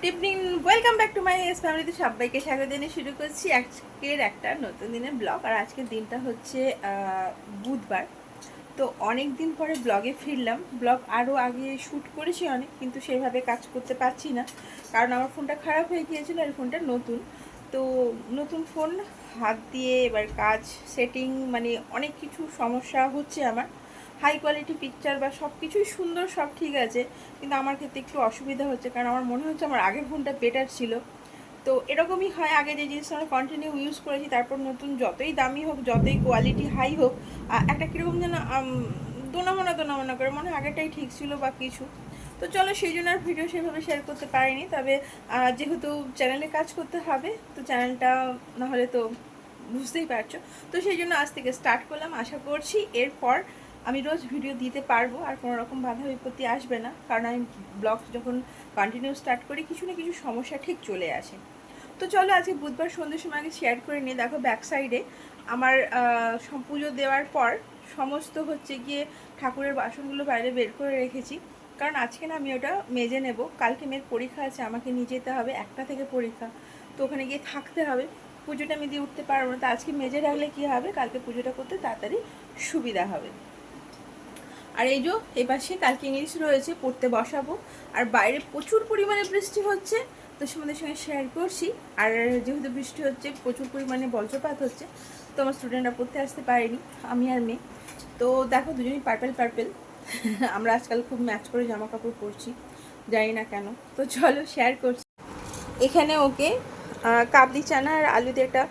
Good evening welcome back to my S ফ্যামিলিতে সবাইকে স্বাগত জানিয়ে শুরু করছি আজকের একটা নতুন দিনের ব্লগ। আর আজকের দিনটা হচ্ছে বুধবার। তো অনেক দিন পরে ব্লগে ফিরলাম। ব্লগ আরও আগে শ্যুট করেছি অনেক, কিন্তু সেভাবে কাজ করতে পারছি না। কারণ আমার ফোনটা খারাপ হয়ে গিয়েছিল আর ফোনটা নতুন। তো নতুন ফোন, হাত দিয়ে এবার কাজ সেটিং মানে অনেক কিছু সমস্যা হচ্ছে আমার। হাই কোয়ালিটি পিকচার বা সব কিছুই সুন্দর, সব ঠিক আছে। কিন্তু আমার ক্ষেত্রে একটু অসুবিধা হচ্ছে, কারণ আমার মনে হচ্ছে আমার আগের ফোনটা বেটার ছিল। তো এরকমই হয়, আগে যে জিনিসটা আমরা কন্টিনিউ ইউজ করেছি, তারপর নতুন যতই দামি হোক, যতই কোয়ালিটি হাই হোক একটা কীরকম যেন দোনামোনা দোনামোনা করে, মনে হয় আগেরটাই ঠিক ছিল বা কিছু। তো চলো সেই জন্য আর ভিডিও সেভাবে শেয়ার করতে পারিনি, তবে যেহেতু চ্যানেলে কাজ করতে হবে, তো চ্যানেলটা নাহলে তো বুঝতেই পারছ। তো সেই জন্য আজ থেকে স্টার্ট করলাম, আশা করছি এরপর আমি রোজ ভিডিও দিতে পারব আর কোনো রকম বাধা বিপত্তি আসবে না। কারণ আমি ব্লগ যখন কন্টিনিউ স্টার্ট করি, কিছু না কিছু সমস্যা ঠিক চলে আসে। তো চলো আজকে বুধবার সন্ধ্যের সময় আগে শেয়ার করে নিই। দেখো ব্যাক সাইডে আমার পুজো দেওয়ার পর সমস্ত হচ্ছে গিয়ে ঠাকুরের বাসনগুলো বাইরে বের করে রেখেছি। কারণ আজকে না আমি ওটা মেজে নেব। কালকে মেয়ের পরীক্ষা আছে, আমাকে নিয়ে যেতে হবে। একটা থেকে পরীক্ষা। তো ওখানে গিয়ে থাকতে হবে। পুজোটা আমি দিয়ে উঠতে পারব না। তো আজকে মেজে রাখলে কী হবে? কালকে পুজোটা করতে তাড়াতাড়ি সুবিধা হবে। আর এই যে এ পাশে কালকে ইংলিশ রয়েছে, পড়তে বসাবো। আর বাইরে প্রচুর পরিমাণে বৃষ্টি হচ্ছে, তো তোমাদের সঙ্গে শেয়ার করছি। আর যেহেতু বৃষ্টি হচ্ছে, প্রচুর পরিমাণে বজ্রপাত হচ্ছে, তো আমার স্টুডেন্টরা পড়তে আসতে পারেনি, আমি আর মেয়ে। তো দেখো, দুজনেই পার্পেল পার্পেল আমরা আজকাল খুব ম্যাচ করে জামা কাপড় পরছি, জানি না কেন। তো চলো শেয়ার করছি। এখানে ওকে কাবলি চানা আর আলু দিয়ে একটা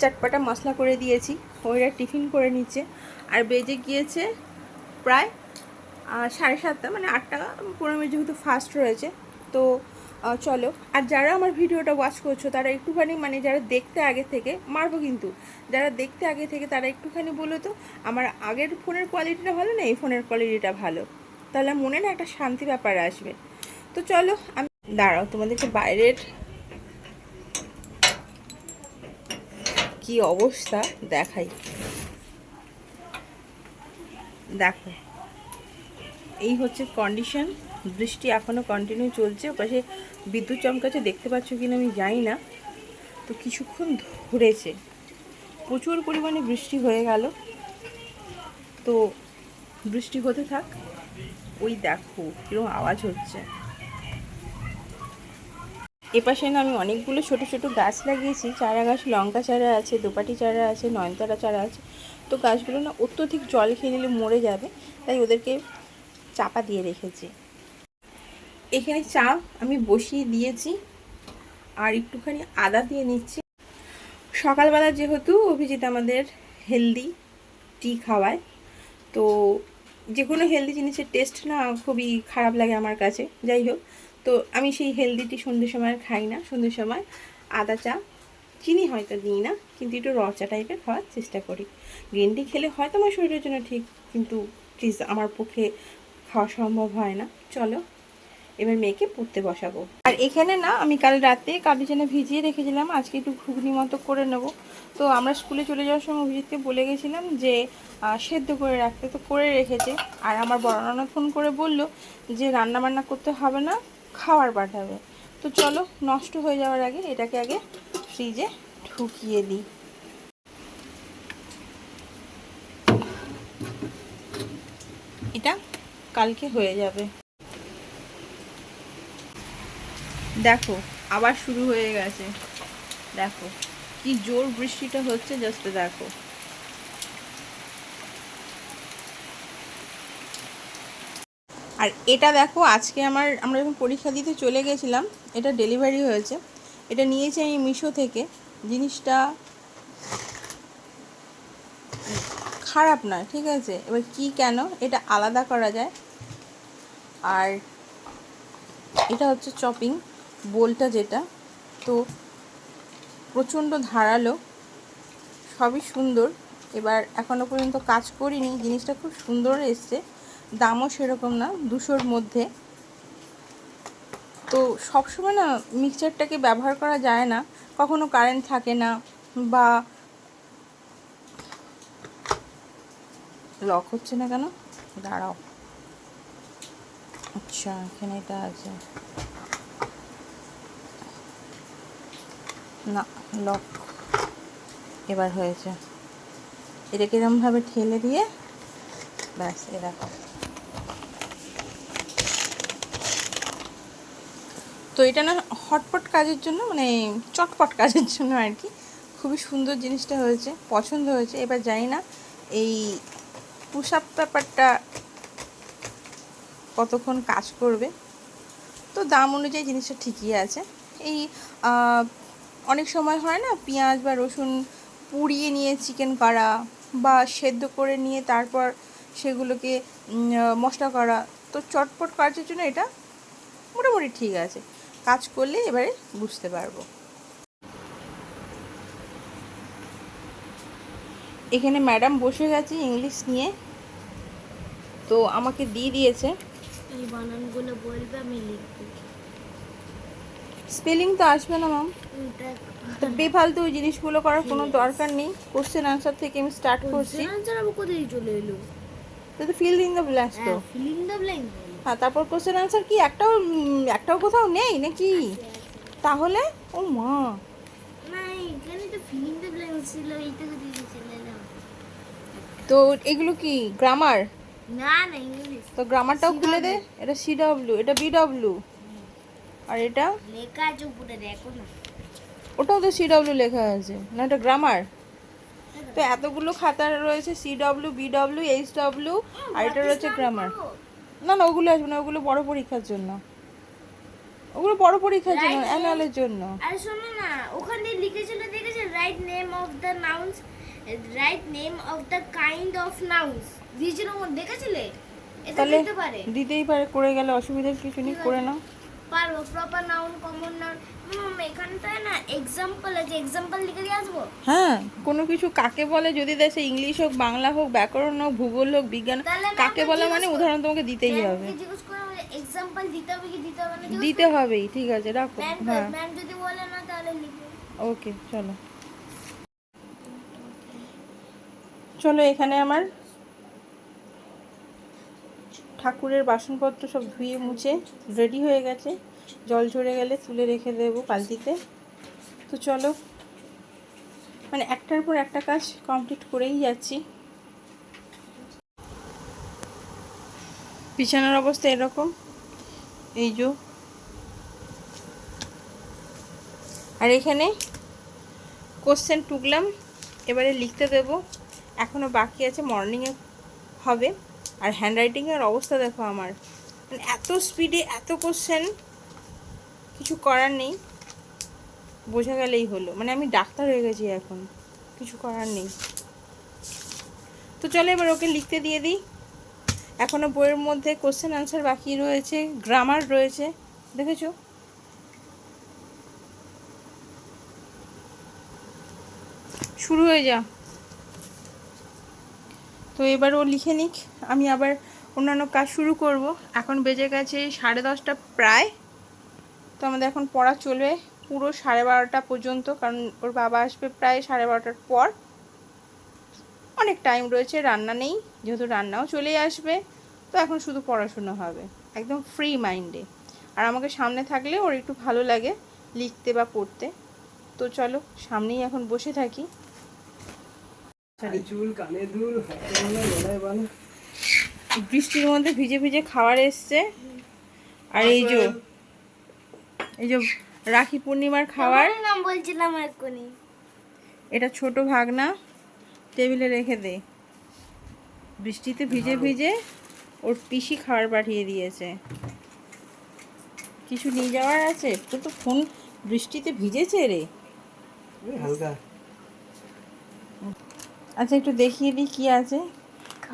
চটপাটা মশলা করে দিয়েছি। ওইটা টিফিন করে নিচ্ছে। আর বেজে গিয়েছে প্রায় সাড়ে সাতটা মানে আটটা পনেরো মিনিট যেহেতু ফাস্ট রয়েছে, তো চলো। আর যারা আমার ভিডিওটা ওয়াচ করছ, তারা একটুখানি মানে যারা দেখতে আগে থেকে, মারবো কিন্তু। যারা দেখতে আগে থেকে, তারা একটুখানি বলো তো, আমার আগের ফোনের কোয়ালিটিটা ভালো না এই ফোনের কোয়ালিটিটা ভালো? তাহলে মনে না একটা শান্তি ব্যাপার আসবে। তো চলো, আমি দাঁড়াও, তোমাদেরকে বাইরের কি অবস্থা দেখাই। দেখো। এই হচ্ছে কন্ডিশন বৃষ্টি এখনও কন্টিনিউ চলছে। পাশে বিদ্যুৎ চমকাচ্ছে, দেখতে পাচ্ছ কিনা আমি জানি না। তো কিছুক্ষণ ধরেছে। প্রচুর পরিমাণে বৃষ্টি হয়ে গেল। তো বৃষ্টি হতে থাক। ওই দেখো কীরকম আওয়াজ হচ্ছে। এপাশে না আমি অনেকগুলো ছোট ছোট গাছ লাগিয়েছি। চারা গাছ, লঙ্কা চারা আছে, দোপাটি চারা আছে, নয়নতারা চারা আছে। তো গাছগুলো না অত্যধিক জল খেয়ে নিলে মরে যাবে। তাই ওদেরকে চাপা দিয়ে রেখেছি। এখানে চা আমি বসিয়ে দিয়েছি আর একটুখানি আদা দিয়ে নিচ্ছি। সকালবেলা যেহেতু অভিজিৎ আমাদের হেলদি টি খাওয়ায়, তো যে কোনো হেলদি জিনিসের টেস্ট না খুবই খারাপ লাগে আমার কাছে। যাই হোক, তো আমি সেই হেলদি টি সন্ধ্যের সময় খাই না। সন্ধ্যের সময় আদা, চা, চিনি হয়তো দিই না, কিন্তু একটু র চা টাইপের খাওয়ার চেষ্টা করি। গ্রিন টি খেলে হয়তো আমার শরীরের জন্য ঠিক, কিন্তু প্লিজ আমার পক্ষে খাওয়া সম্ভব হয় না। চলো, এবার মেয়েকে পড়তে বসাবো। আর এখানে না, আমি কাল রাতে কাবলি চানা ভিজিয়ে রেখেছিলাম, আজকে একটু ঘুগনি মতো করে নেব। তো আমরা স্কুলে চলে যাওয়ার সময় অভিজিৎকে বলে গেছিলাম যে সেদ্ধ করে রাখতে তো করে রেখেছে। আর আমার বড় নানা ফোন করে বলল যে রান্না বান্না করতে হবে না, খাবার পাঠাবে। তো চলো, নষ্ট হয়ে যাওয়ার আগে এটাকে আগে ফ্রিজে ঢুকিয়ে দিই এটা কালকে হয়ে যাবে। দেখো, আবার শুরু হয়ে গেছে। দেখো, কি জোর বৃষ্টিটা হচ্ছে জাস্ট দেখো। আর এটা দেখো, আজকে আমার, আমরা যখন পরীক্ষা দিতে চলে গেছিলাম, এটা ডেলিভারি হয়েছে। এটা নিয়েছি আমি মিশো থেকে। জিনিসটা খারাপ না ঠিক আছে? এবার কি কেন? এটা আলাদা করা যায়। আর এটা হচ্ছে চপিং বোলটা যেটা। তো প্রচণ্ড ধারালো, সবই সুন্দর। এবার এখনও পর্যন্ত কাজ করিনি, জিনিসটা খুব সুন্দর এসছে। দামও সেরকম না, দুশোর মধ্যে। তো সবসময় না মিক্সচারটাকে ব্যবহার করা যায় না, কখনো কারেন্ট থাকে না বা লক হচ্ছে না কেন? দাঁড়াও। আচ্ছা এখানে এটা আছে। না লক এবার হয়েছে। এটাকে এরমভাবে ঠেলে দিয়ে? ব্যাস এরকম তো এটা না হটপট কাজের জন্য মানে চটপট কাজের জন্য আর কি। খুবই সুন্দর জিনিসটা হয়েছে, পছন্দ হয়েছে। এবার জানি না, এই পুশ আপ ব্যাপারটা কতক্ষণ কাজ করবে। তো দাম অনুযায়ী জিনিসটা ঠিকই আছে। এই অনেক সময় হয় না, পেঁয়াজ বা রসুন পুড়িয়ে নিয়ে চিকেন করা বা সেদ্ধ করে নিয়ে তারপর সেগুলোকে মশলা করা, তো চটপট কাজের জন্য এটা মোটামুটি ঠিক আছে। কাজ করলে এবারে বুঝতে পারব। এখানে ম্যাডাম বসে গেছে ইংলিশ নিয়ে। তো আমাকে দিয়ে দিয়েছে। বানানগুলো বলবে আমি লিখব। স্পেলিং তো আসবে না ম্যাম তো বেফালতু ওই জিনিসগুলো করার কোনো দরকার নেই। কোশ্চেন আনসার থেকে আমি স্টার্ট করছি। আনসার আবার কোথায় চলে এলো? তো ফিল ইন দ্য ব্ল্যাঙ্কস তো। ফিলিং দ্য ব্ল্যাঙ্ক হ্যাঁ তারপর কোশ্চেন আনসার কি? একটাও একটাও কোথাও নেই নাকি? তাহলে? ও মা। তো তো এগুলো কি? গ্রামার না না ইংলিশ তো গ্রামারটাও খুলে দে। এটা সি ডব্লিউ এটা বি ডব্লিউ আর এটা? লেখা আছে উপরে দেখো না। ওটাও তো সি ডব্লিউ লেখা আছে। না এটা গ্রামার তো এতগুলো খাতা রয়েছে C W B W H W আর এটা রয়েছে গ্রামার না না ওগুলো আসবে না ওগুলো বড় পরীক্ষার জন্য। ওগুলো বড় পরীক্ষার জন্য অ্যানুয়ালের জন্য। আরে শোনো না ওখানে লিখেছিল দেখেছে? Write name of the nouns write name of the kind of nouns ওখানে দেখেছিলে এটা দিতে পারে। দিতেই পারে করে গেলে অসুবিধার কিছু নেই করে নাও। পারব proper noun common noun ma'am এখানটায় না এক্সাম্পল আছে এক্সাম্পল লিখে দিয়ে আসব? হ্যাঁ কোনো কিছু কাকে বলে? যদি দেশে ইংলিশ হোক বাংলা হোক ব্যাকরণ হোক ভূগোল হোক বিজ্ঞান কাকে বলে মানে উদাহরণ তোমাকে দিতেই হবে। ম্যামকে জিজ্ঞেস করে এক্সাম্পল দিতে হবে কি দিতে হবে না দিতে হবেই ঠিক আছে রাখো। হ্যাঁ। ম্যাম যদি বলে না তাহলে লিখো। ওকে চলো। চলো এখানে আমার ঠাকুরের বাসনপত্র সব ধুয়ে মুছে রেডি হয়ে গেছে। জল ঝরে গেলে তুলে রেখে দেবো বালতিতে। তো চলো মানে একটার পর একটা কাজ কমপ্লিট করেই যাচ্ছি। বিছানার অবস্থা এরকম। এই যে। আর এখানে কোশ্চেন টুকলাম, এবারে লিখতে দেব। এখনও বাকি আছে মর্নিংয়ে হবে। আর হ্যান্ডরাইটিংয়ের অবস্থা দেখো আমার। মানে এত স্পিডে এত কোশ্চেন কিছু করার নেই। বোঝা গেলেই হলো। মানে আমি ডাক্তার হয়ে গেছি এখন। কিছু করার নেই। তো চলো এবার ওকে লিখতে দিয়ে দিই। এখনও বইয়ের মধ্যে কোশ্চেন আনসার বাকি রয়েছে গ্রামার রয়েছে। দেখেছ? শুরু হয়ে যা। তো এবার ও লিখে নিক, আমি আবার অন্যান্য কাজ শুরু করব। এখন বেজে গেছে সাড়ে দশটা প্রায়। তো আমাদের এখন পড়া চলবে পুরো সাড়ে বারোটা পর্যন্ত, কারণ ওর বাবা আসবে প্রায় সাড়ে বারোটার পর। অনেক টাইম রয়েছে, রান্না নেই, যেহেতু রান্নাও চলে আসবে। তো এখন শুধু পড়াশুনো হবে, একদম ফ্রি মাইন্ডে আর আমাকে সামনে থাকলে ওর একটু ভালো লাগে লিখতে বা পড়তে। তো চলো, সামনেই এখন বসে থাকি। চুল কানে দুল বৃষ্টির মধ্যে ভিজে ভিজে খাবার এসছে। আর এই যে এই যে রাখি পূর্ণিমার খাবার। নাম বলছিলাম এক্ষুনি। এটা ছোট ভাগনা টেবিলে রেখে দে। বৃষ্টিতে ভিজে ভিজে ওর পিসি খাবার পাঠিয়ে দিয়েছে। কিছু নিয়ে যাওয়ার আছে? তোর তো ফোন বৃষ্টিতে ভিজেছে রে। হালকা। আচ্ছা একটু দেখিয়ে দিই কি আছে।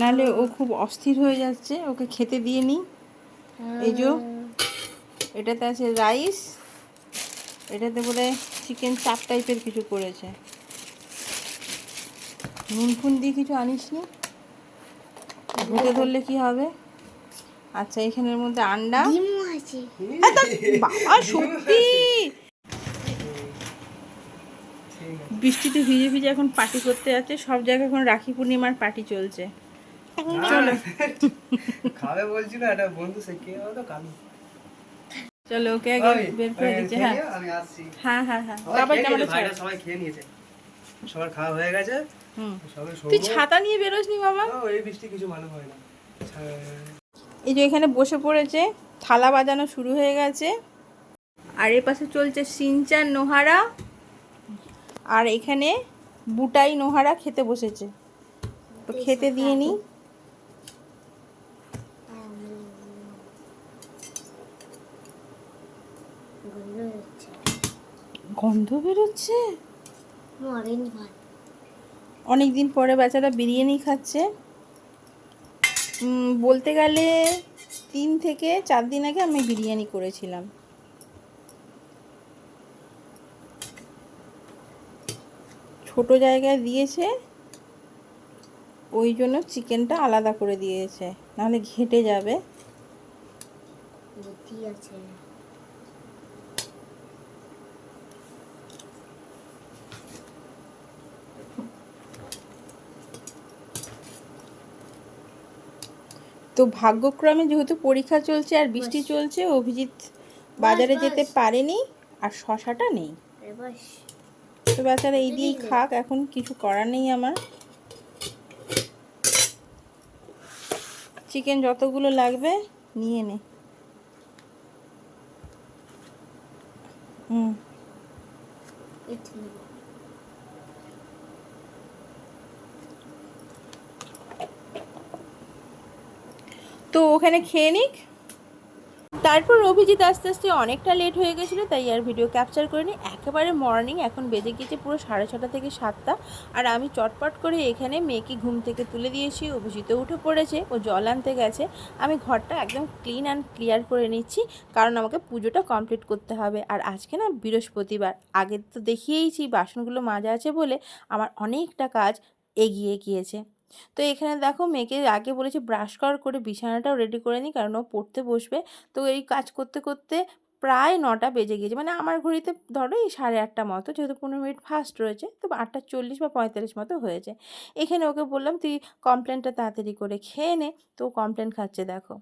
নাহলে ও খুব অস্থির হয়ে যাচ্ছে। ওকে খেতে দিয়ে নিই। এই যে এটাতে আছে রাইস। এটাতে বোধ হয় চিকেন চাপ টাইপের কিছু করেছে। নুন ফুন দিয়ে কিছু আনিস নি ভুতে ধরলে কি হবে? আচ্ছা এখানের মধ্যে আন্ডা। আছে। সত্যি? বৃষ্টিতে ভিজে ভিজে এখন পার্টি করতে যাচ্ছে। সব জায়গায় এখন রাখি পূর্ণিমার পার্টি চলছে। চলো। খাবে বন্ধু সে কে কালু। চলো ওকে আগে বের করে হ্যাঁ। আমি আসছি। হ্যাঁ হ্যাঁ হ্যাঁ। জামাটা নিয়েছে, সবাই খেয়ে নিয়েছে। সবার খাওয়া হয়ে গেছে। হুম। তুই ছাতা নিয়ে বেরোসনি বাবা? এই বৃষ্টি কিছু হয় না। এই যে এখানে বসে পড়েছে থালা বাজানো শুরু হয়ে গেছে। আর এ পাশে চলছে সিনচান নোহারা। আর এখানে বুটাই নোহারা খেতে বসেছে। তো খেতে দিয়ে নি। গন্ধ বেরোচ্ছে? অনেক দিন পরে বেচারা বিরিয়ানি খাচ্ছে। বলতে গেলে তিন থেকে চার দিন আগে আমি বিরিয়ানি করেছিলাম। ছোট জায়গায় দিয়েছে ওই জন্য চিকেনটা আলাদা করে দিয়েছে নাহলে ঘেটে যাবে। তো ভাগ্যক্রমে যেহেতু পরীক্ষা চলছে আর বৃষ্টি চলছে অভিজিৎ বাজারে যেতে পারেনি আর শশাটা নেই। এবার তো বেচারা এই দিয়েই খাক, এখন কিছু করার নেই আমার। চিকেন যতগুলো লাগবে, নিয়ে নে। হুম। তো ওখানে খেয়ে নিক। তারপর অভিজিৎ আস্তে আস্তে অনেকটা লেট হয়ে গেছিল, তাই আর ভিডিও ক্যাপচার করিনি। একেবারে মর্নিং এখন বেজে গিয়েছে পুরো সাড়ে ছটা থেকে সাতটা। আর আমি চটপট করে এখানে মেয়েকে ঘুম থেকে তুলে দিয়েছি, অভিজিৎও উঠে পড়েছে, ও জল আনতে গেছে। আমি ঘরটা একদম ক্লিন অ্যান্ড ক্লিয়ার করে নিচ্ছি, কারণ আমাকে পুজোটা কমপ্লিট করতে হবে। আর আজকে না বৃহস্পতিবার, আগে তো দেখিয়েইছি, বাসনগুলো মাজা আছে বলে আমার অনেকটা কাজ এগিয়ে গিয়েছে। তো এখানে দেখো মেয়েকে আগে বলেছি ব্রাশ কর করে বিছানাটাও রেডি করে নিই কারণ ও পড়তে বসবে। তো এই কাজ করতে করতে প্রায় নটা বেজে গিয়েছে। মানে আমার ঘড়িতে ধরো এই সাড়ে আটটা মতো, যেহেতু পনেরো মিনিট ফাস্ট রয়েছে, তো আটটা চল্লিশ বা পঁয়তাল্লিশ মতো হয়েছে। এখানে ওকে বললাম, তুই কমপ্লেনটা তাড়াতাড়ি করে খেয়ে নে, তো কমপ্লেন খাচ্ছে দেখো।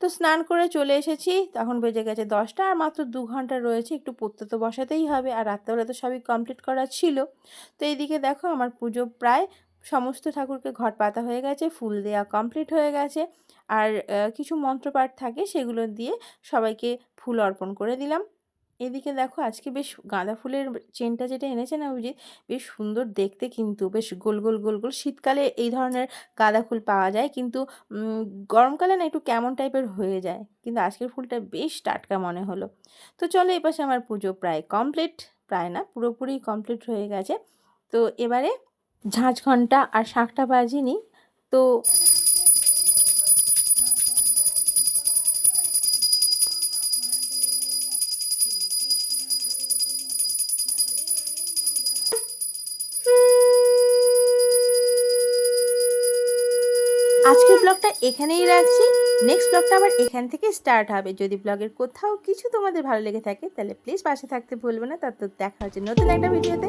তো স্নান করে চলে এসেছি, তখন বেজে গেছে দশটা, আর মাত্র দু ঘণ্টা রয়েছে, একটু পড়তে তো বসাতেই হবে, আর রাত্রেবেলা তো সবই কমপ্লিট করা ছিল। তো এইদিকে দেখো আমার পুজো প্রায় সমস্ত ঠাকুরকে ঘট পাতা হয়ে গেছে, ফুল দেওয়া কমপ্লিট হয়ে গেছে। আর কিছু মন্ত্রপাঠ থাকে সেগুলো দিয়ে সবাইকে ফুল অর্পণ করে দিলাম। এদিকে দেখো আজকে বেশ গাঁদা ফুলের চেনটা যেটা এনেছে না অভিজিৎ, বেশ সুন্দর দেখতে কিন্তু, বেশ গোল গোল গোল গোল। শীতকালে এই ধরনের গাঁদা ফুল পাওয়া যায় কিন্তু গরমকালে না একটু কেমন টাইপের হয়ে যায়। কিন্তু আজকের ফুলটা বেশ টাটকা মনে হলো। তো চলো এপাশে আমার পুজো প্রায় কমপ্লিট প্রায় না, পুরোপুরি কমপ্লিট হয়ে গেছে। তো এবারে ঝাঁঝ ঘণ্টা আর শাঁখটা বাজিনি, তো আজকের ব্লগটা এখানেই রাখছি। নেক্সট ব্লগটা আবার এখান থেকে স্টার্ট হবে। যদি ব্লগের কোথাও কিছু তোমাদের ভালো লেগে থাকে, তাহলে প্লিজ পাশে থাকতে ভুলবে না। তার তো দেখা হচ্ছে নতুন একটা ভিডিওতে।